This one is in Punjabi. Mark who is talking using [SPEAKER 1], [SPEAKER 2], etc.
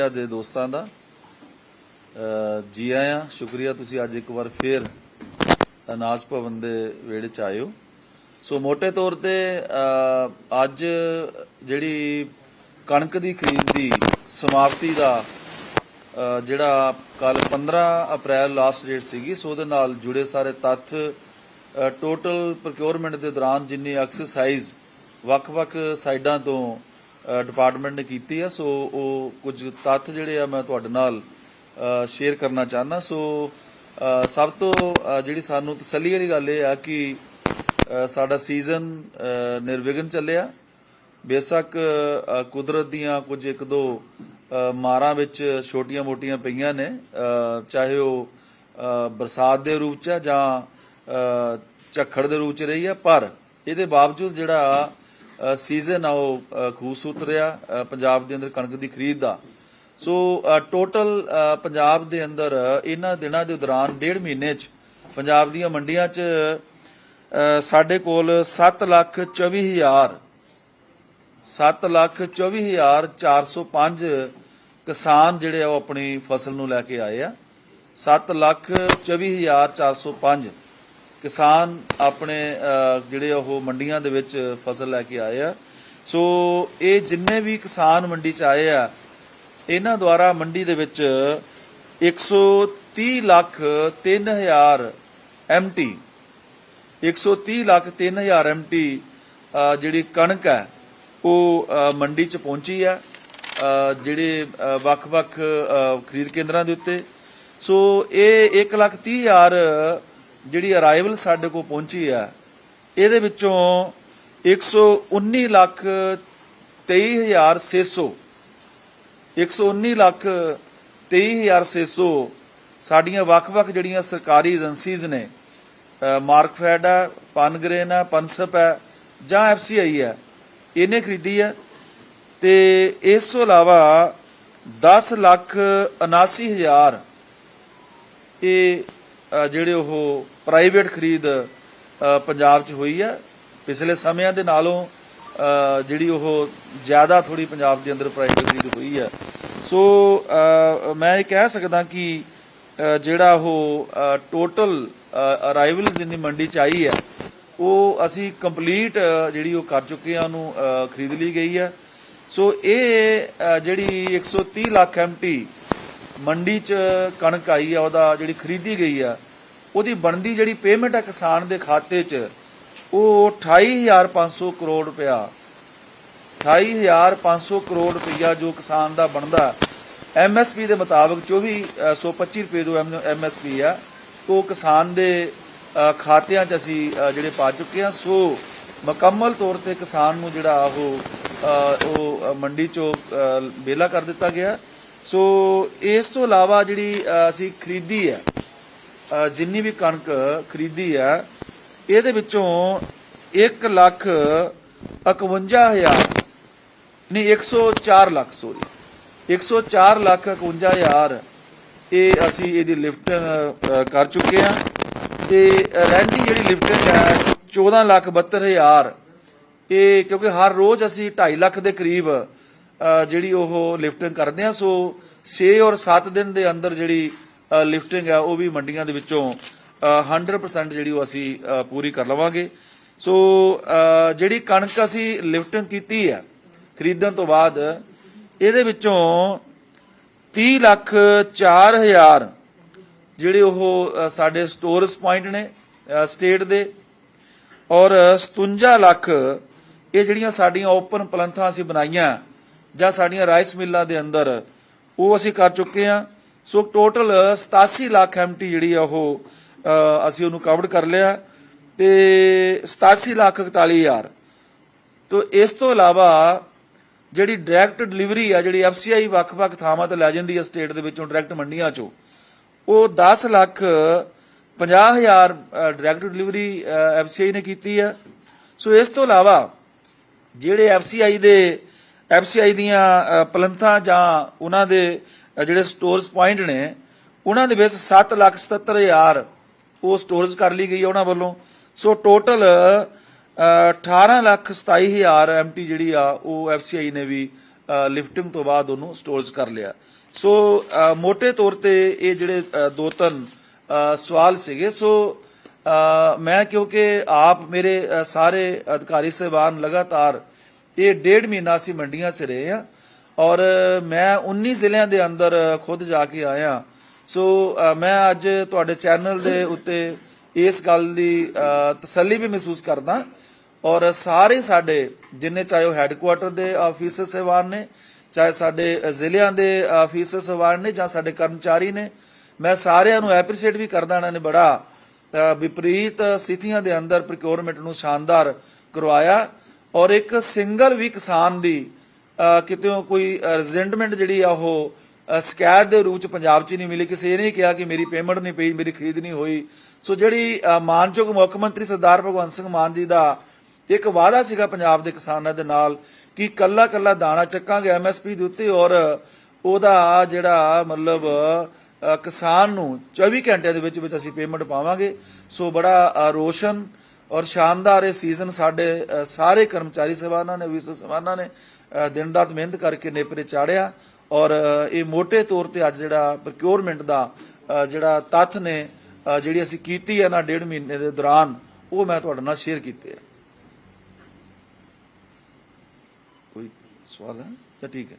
[SPEAKER 1] ਆ ਦੇ ਦੋਸਤਾਂ ਦਾ। ਜੀ ਆਇਆਂ, ਸ਼ੁਕਰੀਆ ਤੁਸੀਂ ਅੱਜ ਇੱਕ ਵਾਰ ਫੇਰ ਅਨਾਜ ਭਵਨ ਦੇ ਵਿਹੜੇ ਚ ਆਏ ਸੋ ਮੋٹے ਤੌਰ ਤੇ ਅੱਜ ਜਿਹੜੀ ਕਣਕ ਦੀ ਖਰੀਦ ਦੀ ਸਮਾਪਤੀ ਦਾ ਜਿਹੜਾ ਕੱਲ 15 ਅਪ੍ਰੈਲ ਲਾਸਟ ਡੇਟ ਸੀਗੀ, ਸੋ ਉਹਦੇ ਨਾਲ ਜੁੜੇ ਸਾਰੇ ਤੱਥ ਟੋਟਲ ਪ੍ਰੋਕਿਉਰਮੈਂਟ ਦੇ ਦੌਰਾਨ ਜਿੰਨੀ ਐਕਸਰਸਾਈਜ਼ ਵੱਖ-ਵੱਖ ਸਾਈਡਾਂ ਤੋਂ ਡਿਪਾਰਟਮੈਂਟ ਨੇ ਕੀਤੀ ਆ, ਸੋ ਉਹ ਕੁਝ ਤੱਥ ਜਿਹੜੇ ਆ ਮੈਂ ਤੁਹਾਡੇ ਨਾਲ ਸ਼ੇਅਰ ਕਰਨਾ ਚਾਹਨਾ ਸੋ ਸਭ ਤੋਂ ਜਿਹੜੀ ਸਾਨੂੰ ਤਸੱਲੀ ਵਾਲੀ ਗੱਲ ਇਹ ਆ ਕਿ ਸਾਡਾ ਸੀਜ਼ਨ ਨਿਰਵਿਘਨ ਚੱਲਿਆ। ਬੇਸ਼ੱਕ ਕੁਦਰਤ ਦੀਆਂ ਕੁਝ ਇੱਕ ਦੋ ਮਾਰਾਂ ਵਿੱਚ ਛੋਟੀਆਂ-ਮੋਟੀਆਂ ਪਈਆਂ ਨੇ। ਚਾਹੇ ਉਹ ਬਰਸਾਤ ਦੇ ਰੂਪ ਚ ਜਾਂ ਝੱਖੜ ਦੇ ਰੂਪ ਚ ਰਹੀ ਆ, ਪਰ ਇਹਦੇ ਬਾਵਜੂਦ ਜਿਹੜਾ ਸੀਜ਼ਨ ਆ ਉਹ ਖੂਬਸੂਰਤ ਰਿਹਾ ਪੰਜਾਬ ਦੇ ਅੰਦਰ ਕਣਕ ਦੀ ਖਰੀਦ ਦਾ। ਸੋ ਟੋਟਲ ਪੰਜਾਬ ਦੇ ਅੰਦਰ ਇਹਨਾਂ ਦਿਨਾਂ ਦੇ ਦੌਰਾਨ ਡੇਢ ਮਹੀਨੇ ਚ ਪੰਜਾਬ ਦੀਆਂ ਮੰਡੀਆਂ ਚ ਸਾਡੇ ਕੋਲ 7 ਲੱਖ 24 ਹਜ਼ਾਰ 7 ਲੱਖ 24 ਹਜ਼ਾਰ 405 ਕਿਸਾਨ ਜਿਹੜੇ ਆ ਉਹ ਆਪਣੀ ਫਸਲ ਨੂੰ ਲੈ ਕੇ ਆਏ ਆ। 7 ਲੱਖ 24 ਹਜ਼ਾਰ 405 ਕਿਸਾਨ ਆਪਣੇ ਜਿਹੜੇ ਉਹ ਮੰਡੀਆਂ ਦੇ ਵਿੱਚ ਫਸਲ ਲੈ ਕੇ ਆਏ ਆ। ਸੋ ਇਹ ਜਿੰਨੇ ਵੀ ਕਿਸਾਨ ਮੰਡੀ ਚ ਆਏ ਆ, ਇਹਨਾਂ ਦੁਆਰਾ ਮੰਡੀ ਦੇ ਵਿੱਚ 130 ਲੱਖ 3000 ਐਮਟੀ 130 ਲੱਖ 3000 ਐਮਟੀ ਜਿਹੜੀ ਕਣਕ ਹੈ, ਉਹ ਮੰਡੀ ਚ ਪਹੁੰਚੀ ਹੈ। ਜਿਹੜੇ ਵੱਖ-ਵੱਖ ਖਰੀਦ ਕੇਂਦਰਾਂ ਦੇ ਉੱਤੇ। ਸੋ ਇਹ 1 ਲੱਖ 30 ਹਜ਼ਾਰ ਜਿਹੜੀ ਅਰਾਈਵਲ ਸਾਡੇ ਕੋਲ ਪਹੁੰਚੀ ਹੈ ਇਹਦੇ ਵਿੱਚੋਂ 119 ਲੱਖ 23600 119 ਲੱਖ 23600 ਸਾਡੀਆਂ ਵੱਖ-ਵੱਖ ਜਿਹੜੀਆਂ ਸਰਕਾਰੀ ਏਜੰਸੀਜ਼ ਨੇ ਮਾਰਕਫੈਡ ਹੈ ਪਨਗ੍ਰੇਨ ਹੈ ਪਨਸਪ ਹੈ ਜਾਂ ਐਫਸੀਆਈ ਹੈ ਇਹਨੇ ਖਰੀਦੀ ਹੈ ਤੇ ਇਸ ਤੋਂ ਇਲਾਵਾ 10 ਲੱਖ 79 ਹਜ਼ਾਰ ਇਹ ਜਿਹੜੇ ਉਹ ਪ੍ਰਾਈਵੇਟ ਖਰੀਦ ਪੰਜਾਬ 'ਚ ਹੋਈ ਹੈ ਪਿਛਲੇ ਸਮਿਆਂ ਦੇ ਨਾਲੋਂ ਜਿਹੜੀ ਉਹ ਜ਼ਿਆਦਾ ਥੋੜੀ ਪੰਜਾਬ ਦੇ ਅੰਦਰ ਪ੍ਰਾਈਵੇਟ ਖਰੀਦ ਹੋਈ ਹੈ ਸੋ ਮੈਂ ਇਹ ਕਹਿ ਸਕਦਾ ਕਿ ਜਿਹੜਾ ਉਹ ਟੋਟਲ ਅਰਾਈਵਲ ਜਿੰਨੀ ਮੰਡੀ 'ਚ ਆਈ ਹੈ ਉਹ ਅਸੀਂ ਕੰਪਲੀਟ ਜਿਹੜੀ ਉਹ ਕਰ ਚੁੱਕੇ ਆ ਉਹਨੂੰ ਖਰੀਦ ਲਈ ਗਈ ਹੈ ਸੋ ਇਹ ਅ, ਜਿਹੜੀ 130 ਲੱਖ ਐਮਟੀ ਮੰਡੀ 'ਚ ਕਣਕ ਆਈ ਆ ਉਹਦਾ ਜਿਹੜੀ ਖਰੀਦੀ ਗਈ ਆ ਉਹਦੀ ਬਣਦੀ ਜਿਹੜੀ ਪੇਮੈਂਟ ਆ ਕਿਸਾਨ ਦੇ ਖਾਤੇ 'ਚ ਉਹ 28500 ਕਰੋੜ ਰੁਪਇਆ। 28500 ਕਰੋੜ ਰੁਪਇਆ ਜੋ ਕਿਸਾਨ ਦਾ ਬਣਦਾ। ਐਮਐਸਪੀ ਦੇ ਮੁਤਾਬਕ 2425 ਰੁਪਏ ਜੋ ਐਮਐਸਪੀ ਆ ਉਹ ਕਿਸਾਨ ਦੇ ਖਾਤਿਆਂ 'ਚ ਅਸੀਂ ਜਿਹੜੇ ਪਾ ਚੁੱਕੇ ਆ। ਸੋ ਮੁਕੰਮਲ ਤੌਰ ਤੇ ਕਿਸਾਨ ਨੂੰ ਜਿਹੜਾ ਉਹ ਉਹ ਮੰਡੀ 'ਚੋਂ ਅ, ਵਿਹਲਾ ਕਰ ਦਿੱਤਾ ਗਿਆ। ਸੋ ਇਸ ਤੋਂ ਇਲਾਵਾ ਜਿਹੜੀ ਅਸੀਂ ਖਰੀਦੀ ਹੈ ਜਿੰਨੀ ਵੀ ਕਣਕ ਖਰੀਦੀ ਹੈ, ਇਹਦੇ ਵਿੱਚੋਂ 1 ਲੱਖ 51000 ਨਹੀਂ 104 ਲੱਖ ਸੋਰੀ 104 ਲੱਖ 51000 ਇਹ ਅਸੀਂ ਇਹਦੀ ਲਿਫਟਿੰਗ ਕਰ ਚੁੱਕੇ ਹਾਂ। ਤੇ ਰਹਿੰਦੀ ਜਿਹੜੀ ਲਿਫਟਿੰਗ ਹੈ 14 ਲੱਖ 72000 ਇਹ ਕਿਉਂਕਿ ਹਰ ਰੋਜ਼ ਅਸੀਂ 2.5 ਲੱਖ ਦੇ ਕਰੀਬ ਜਿਹੜੀ ਉਹ ਲਿਫਟਿੰਗ ਕਰਦੇ ਆ ਸੋ 6 ਔਰ 7 ਦਿਨ ਦੇ ਅੰਦਰ ਜਿਹੜੀ ਲਿਫਟਿੰਗ ਹੈ ਉਹ ਵੀ ਮੰਡੀਆਂ ਦੇ ਵਿੱਚੋਂ ਅ, 100% ਜਿਹੜੀ ਉਹ ਅਸੀਂ ਪੂਰੀ ਕਰ ਲਵਾਂਗੇ। ਸੋ ਜਿਹੜੀ ਕਣਕ ਅਸੀਂ ਲਿਫਟਿੰਗ ਕੀਤੀ ਹੈ ਖਰੀਦਣ ਤੋਂ ਬਾਅਦ ਇਹਦੇ ਵਿੱਚੋਂ 30 ਲੱਖ 4000 ਜਿਹੜੇ ਉਹ ਸਾਡੇ ਸਟੋਰਸ ਪੁਆਇੰਟ ਨੇ ਸਟੇਟ ਦੇ ਔਰ 57 ਲੱਖ ਇਹ ਜਿਹੜੀਆਂ ਸਾਡੀਆਂ ਓਪਨ ਪਲੰਥਾਂ ਅਸੀਂ ਬਣਾਈਆਂ ਜਾਂ ਸਾਡੀਆਂ ਰਾਈਸ ਮਿੱਲਾਂ ਦੇ ਅੰਦਰ, ਉਹ ਅਸੀਂ ਕਰ ਚੁੱਕੇ ਹਾਂ। ਸੋ ਟੋਟਲ 87 ਲੱਖ ਐਮਟੀ ਜਿਹੜੀ ਆ ਉਹ ਅਸੀਂ ਉਹਨੂੰ ਕਵਰ ਕਰ ਲਿਆ। ਤੇ 87 ਲੱਖ 41000 ਤੋ ਇਸ ਤੋਂ ਇਲਾਵਾ ਜਿਹੜੀ ਡਾਇਰੈਕਟ ਡਿਲੀਵਰੀ ਆ, ਜਿਹੜੀ ਐਫਸੀਆਈ ਵੱਖ-ਵੱਖ ਥਾਵਾਂ ਤੇ ਲੈ ਜਾਂਦੀ ਹੈ ਸਟੇਟ ਦੇ ਵਿੱਚੋਂ ਡਾਇਰੈਕਟ ਮੰਡੀਆਂ ਚੋਂ, ਉਹ 10 ਲੱਖ 50000 ਡਾਇਰੈਕਟ ਡਿਲੀਵਰੀ ਐਫਸੀਆਈ ਨੇ ਕੀਤੀ ਹੈ ਸੋ ਇਸ ਤੋਂ ਇਲਾਵਾ ਜਿਹੜੇ ਐਫਸੀਆਈ ਦੇ ਐਫਸੀਆਈ ਦੀਆਂ ਪਲੰਥਾਂ ਜਾਂ ਉਹਨਾਂ ਦੇ ਜਿਹੜੇ ਸਟੋਰਸ ਪੁਆਇੰਟ ਨੇ ਉਹਨਾਂ ਦੇ ਵਿੱਚ 7 ਲੱਖ 77000 ਉਹ ਸਟੋਰੇਜ ਕਰ ਲਈ ਗਈ ਹੈ ਉਹਨਾਂ ਵੱਲੋਂ। ਸੋ ਟੋਟਲ 18 ਲੱਖ 27000 ਐਮਟੀ ਜਿਹੜੀ ਆ ਉਹ ਐਫਸੀਆਈ ਨੇ ਵੀ ਲਿਫਟਿੰਗ ਤੋਂ ਬਾਅਦ ਉਹਨੂੰ ਸਟੋਰਸ ਕਰ ਲਿਆ। ਸੋ ਅ, ਮੋٹے ਤੌਰ ਤੇ ਇਹ ਜਿਹੜੇ ਦੋ ਤਿੰਨ ਸਵਾਲ ਸੀਗੇ। ਸੋ ਮੈਂ ਕਿਉਂਕਿ ਆਪ ਮੇਰੇ ਸਾਰੇ ਅਧਿਕਾਰੀ ਸਹਿਬਾਨ ਲਗਾਤਾਰ ਇਹ ਡੇਢ ਮਹੀਨਾ ਅਸੀਂ ਮੰਡੀਆਂ 'ਚ ਰਹੇ ਆ ਔਰ ਮੈਂ 19 ਜ਼ਿਲ੍ਹਿਆਂ ਦੇ ਅੰਦਰ ਖੁਦ ਜਾ ਕੇ ਆਇਆ। ਸੋ ਮੈਂ ਅੱਜ ਤੁਹਾਡੇ ਚੈਨਲ ਦੇ ਉੱਤੇ ਇਸ ਗੱਲ ਦੀ ਤਸੱਲੀ ਵੀ ਮਹਿਸੂਸ ਕਰਦਾ ਔਰ ਸਾਰੇ ਸਾਡੇ ਜਿੰਨੇ ਚਾਹੇ ਉਹ ਹੈੱਡਕੁਆਟਰ ਦੇ ਆਫੀਸਰ ਸਹਿਬਾਨ ਨੇ, ਚਾਹੇ ਸਾਡੇ ਜ਼ਿਲ੍ਹਿਆਂ ਦੇ ਆਫੀਸਰ ਸਹਿਬਾਨ ਨੇ ਜਾਂ ਸਾਡੇ ਕਰਮਚਾਰੀ ਨੇ, ਮੈਂ ਸਾਰਿਆਂ ਨੂੰ ਐਪਰੀਸ਼ੀਏਟ ਵੀ ਕਰਦਾ ਇਹਨਾਂ ਨੇ ਬੜਾ ਵਿਪਰੀਤ ਸਥਿਤੀਆਂ ਦੇ ਅੰਦਰ ਪ੍ਰੋਕਿਉਰਮੈਂਟ ਨੂੰ ਸ਼ਾਨਦਾਰ ਕਰਵਾਇਆ। ਔਰ ਇੱਕ ਸਿੰਗਲ ਵੀ ਕਿਸਾਨ ਦੀ ਅ, ਕਿਤੇੋਂ ਕੋਈ ਰੈਜ਼ੈਂਟਮੈਂਟ ਜਿਹੜੀ ਆ ਉਹ ਸ਼ਿਕਾਇਤ ਦੇ ਰੂਪ ਚ ਪੰਜਾਬ 'ਚ ਨਹੀਂ ਮਿਲੀ। ਕਿਸੇ ਇਹ ਨਹੀਂ ਕਿਹਾ ਕਿ ਮੇਰੀ ਪੇਮੈਂਟ ਨਹੀਂ ਪਈ ਮੇਰੀ ਖਰੀਦ ਨਹੀਂ ਹੋਈ। ਸੋ ਜਿਹੜੀ ਮਾਨਯੋਗ ਮੁੱਖ ਮੰਤਰੀ ਸਰਦਾਰ ਭਗਵੰਤ ਸਿੰਘ ਮਾਨ ਜੀ ਦਾ ਇੱਕ ਵਾਅਦਾ ਸੀਗਾ ਪੰਜਾਬ ਦੇ ਕਿਸਾਨਾਂ ਦੇ ਨਾਲ ਕਿ ਕੱਲਾ ਕੱਲਾ ਦਾਣਾ ਚੱਕਾਂਗੇ ਐਮਐਸਪੀ ਦੇ ਉੱਤੇ ਔਰ ਉਹਦਾ ਜਿਹੜਾ ਮਤਲਬ ਕਿਸਾਨ ਨੂੰ 24 ਘੰਟਿਆਂ ਦੇ ਵਿੱਚ ਵਿੱਚ ਅਸੀਂ ਪੇਮੈਂਟ ਪਾਵਾਂਗੇ। ਸੋ ਬੜਾ ਰੋਸ਼ਨ ਔਰ ਸ਼ਾਨਦਾਰ ਇਹ ਸੀਜ਼ਨ ਸਾਡੇ ਸਾਰੇ ਕਰਮਚਾਰੀ ਸਹਿਬਾਨਾਂ ਨੇ ਅਫੀਸਰ ਸਹਿਬਾਨਾਂ ਨੇ ਦਿਨ ਰਾਤ ਮਿਹਨਤ ਕਰਕੇ ਨੇਪਰੇ ਚਾੜਿਆ ਔਰ ਇਹ ਮੋٹے ਤੌਰ ਤੇ ਅੱਜ ਜਿਹੜਾ ਪ੍ਰੋਕਿਉਰਮੈਂਟ ਦਾ ਜਿਹੜਾ ਤੱਥ ਨੇ ਜਿਹੜੀ ਅਸੀਂ ਕੀਤੀ ਹੈ ਨਾ ਡੇਢ ਮਹੀਨੇ ਦੇ ਦੌਰਾਨ, ਉਹ ਮੈਂ ਤੁਹਾਡੇ ਨਾਲ ਸ਼ੇਅਰ ਕੀਤੇ ਆ। ਕੋਈ ਸਵਾਲ ਹੈ? ਜਾਂ ਠੀਕ ਹੈ?